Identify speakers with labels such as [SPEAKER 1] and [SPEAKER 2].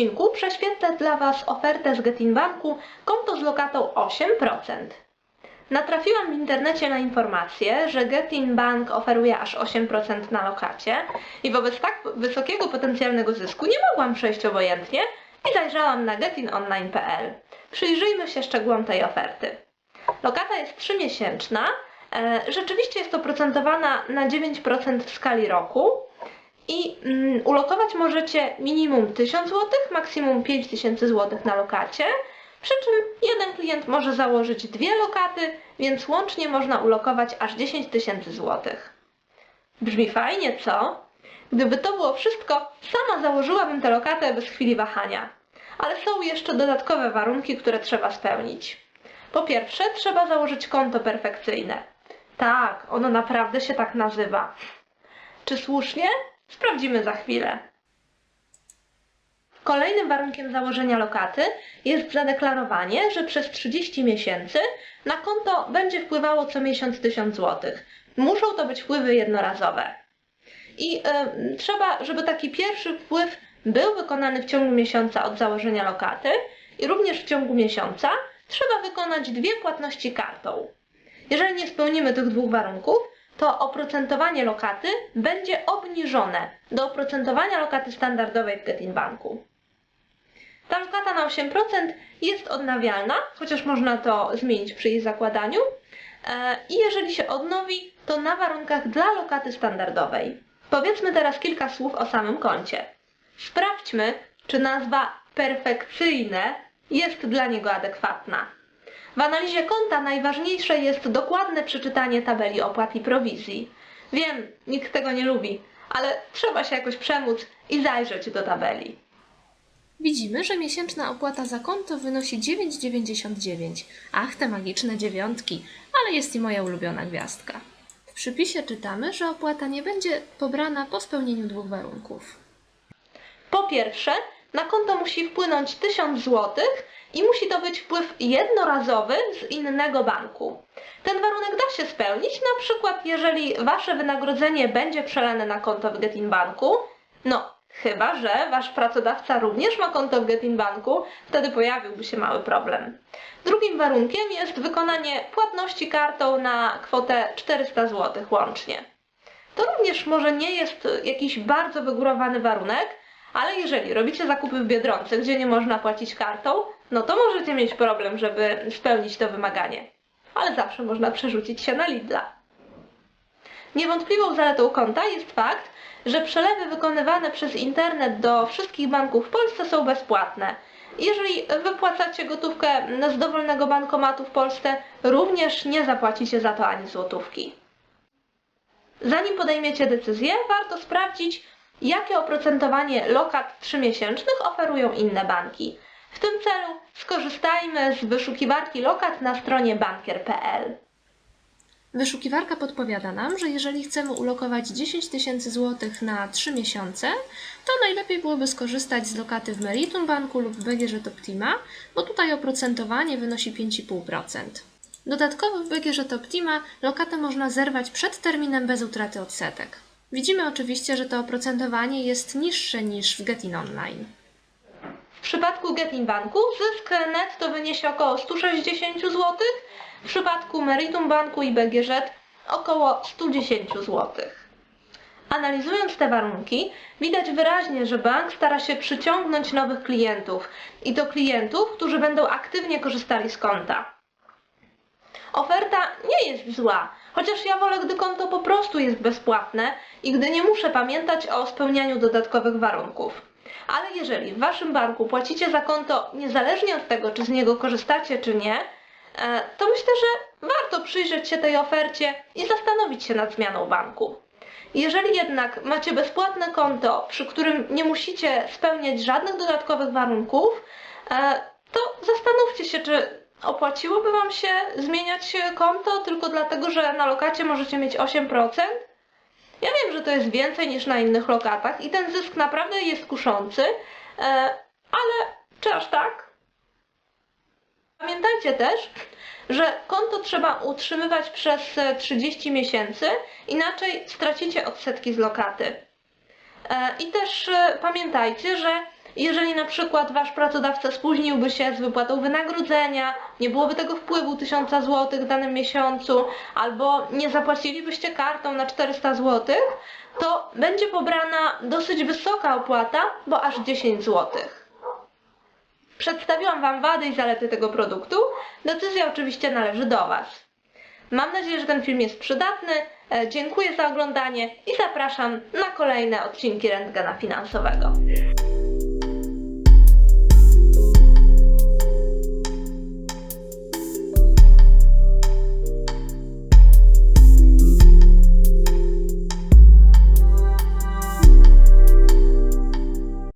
[SPEAKER 1] odcinku prześwietlę dla Was ofertę z Getinbanku konto z lokatą 8%. Natrafiłam w internecie na informację, że Getinbank oferuje aż 8% na lokacie i wobec tak wysokiego potencjalnego zysku nie mogłam przejść obojętnie i zajrzałam na getinonline.pl. Przyjrzyjmy się szczegółom tej oferty. Lokata jest 3-miesięczna, e, rzeczywiście jest oprocentowana na 9% w skali roku i mm, ulokować możecie minimum 1000 zł, maksimum 5000 zł na lokacie. Przy czym jeden klient może założyć dwie lokaty, więc łącznie można ulokować aż 10 tysięcy złotych. Brzmi fajnie, co? Gdyby to było wszystko, sama założyłabym tę lokatę bez chwili wahania. Ale są jeszcze dodatkowe warunki, które trzeba spełnić. Po pierwsze, trzeba założyć konto perfekcyjne. Tak, ono naprawdę się tak nazywa. Czy słusznie? Sprawdzimy za chwilę. Kolejnym warunkiem założenia lokaty jest zadeklarowanie, że przez 30 miesięcy na konto będzie wpływało co miesiąc 1000 zł. Muszą to być wpływy jednorazowe. I y, trzeba, żeby taki pierwszy wpływ był wykonany w ciągu miesiąca od założenia lokaty i również w ciągu miesiąca trzeba wykonać dwie płatności kartą. Jeżeli nie spełnimy tych dwóch warunków, to oprocentowanie lokaty będzie obniżone do oprocentowania lokaty standardowej w Getinbanku. Ta lokata na 8% jest odnawialna, chociaż można to zmienić przy jej zakładaniu. E, I jeżeli się odnowi, to na warunkach dla lokaty standardowej. Powiedzmy teraz kilka słów o samym koncie. Sprawdźmy, czy nazwa perfekcyjne jest dla niego adekwatna. W analizie konta najważniejsze jest dokładne przeczytanie tabeli opłat i prowizji. Wiem, nikt tego nie lubi, ale trzeba się jakoś przemóc i zajrzeć do tabeli.
[SPEAKER 2] Widzimy, że miesięczna opłata za konto wynosi 9,99. Ach, te magiczne dziewiątki, ale jest i moja ulubiona gwiazdka. W przypisie czytamy, że opłata nie będzie pobrana po spełnieniu dwóch warunków.
[SPEAKER 1] Po pierwsze, na konto musi wpłynąć 1000 zł i musi to być wpływ jednorazowy z innego banku. Ten warunek da się spełnić, na przykład jeżeli Wasze wynagrodzenie będzie przelane na konto w Getinbanku, no chyba, że Wasz pracodawca również ma konto w Getinbanku, wtedy pojawiłby się mały problem. Drugim warunkiem jest wykonanie płatności kartą na kwotę 400 zł łącznie. To również może nie jest jakiś bardzo wygórowany warunek, ale jeżeli robicie zakupy w Biedronce, gdzie nie można płacić kartą, no to możecie mieć problem, żeby spełnić to wymaganie. Ale zawsze można przerzucić się na Lidla. Niewątpliwą zaletą konta jest fakt, że przelewy wykonywane przez internet do wszystkich banków w Polsce są bezpłatne. Jeżeli wypłacacie gotówkę z dowolnego bankomatu w Polsce, również nie zapłacicie za to ani złotówki. Zanim podejmiecie decyzję, warto sprawdzić, jakie oprocentowanie lokat trzymiesięcznych oferują inne banki. W tym celu skorzystajmy z wyszukiwarki lokat na stronie bankier.pl.
[SPEAKER 2] Wyszukiwarka podpowiada nam, że jeżeli chcemy ulokować 10 tysięcy złotych na 3 miesiące, to najlepiej byłoby skorzystać z lokaty w Meritum Banku lub BGŻ Optima, bo tutaj oprocentowanie wynosi 5,5%. Dodatkowo w BGŻ Optima lokatę można zerwać przed terminem bez utraty odsetek. Widzimy oczywiście, że to oprocentowanie jest niższe niż w Getin Online.
[SPEAKER 1] W przypadku Getinbanku zysk netto wyniesie około 160 zł, w przypadku Meritum Banku i BGŻ około 110 zł. Analizując te warunki, widać wyraźnie, że bank stara się przyciągnąć nowych klientów i to klientów, którzy będą aktywnie korzystali z konta. Oferta nie jest zła, chociaż ja wolę, gdy konto po prostu jest bezpłatne i gdy nie muszę pamiętać o spełnianiu dodatkowych warunków. Ale jeżeli w Waszym banku płacicie za konto niezależnie od tego, czy z niego korzystacie, czy nie, e, to myślę, że warto przyjrzeć się tej ofercie i zastanowić się nad zmianą banku. Jeżeli jednak macie bezpłatne konto, przy którym nie musicie spełniać żadnych dodatkowych warunków, e, to zastanówcie się, czy opłaciłoby Wam się zmieniać konto tylko dlatego, że na lokacie możecie mieć 8%? Ja wiem, że to jest więcej niż na innych lokatach i ten zysk naprawdę jest kuszący, e, ale czy aż tak? Pamiętajcie też, że konto trzeba utrzymywać przez e, 30 miesięcy, inaczej stracicie odsetki z lokaty. E, I też e, pamiętajcie, że Jeżeli na przykład wasz pracodawca spóźniłby się z wypłatą wynagrodzenia, nie byłoby tego wpływu 1000 zł w danym miesiącu, albo nie zapłacilibyście kartą na 400 zł, to będzie pobrana dosyć wysoka opłata, bo aż 10 zł. Przedstawiłam Wam wady i zalety tego produktu. Decyzja oczywiście należy do Was. Mam nadzieję, że ten film jest przydatny. E, Dziękuję za oglądanie i zapraszam na kolejne odcinki Rentgena Finansowego.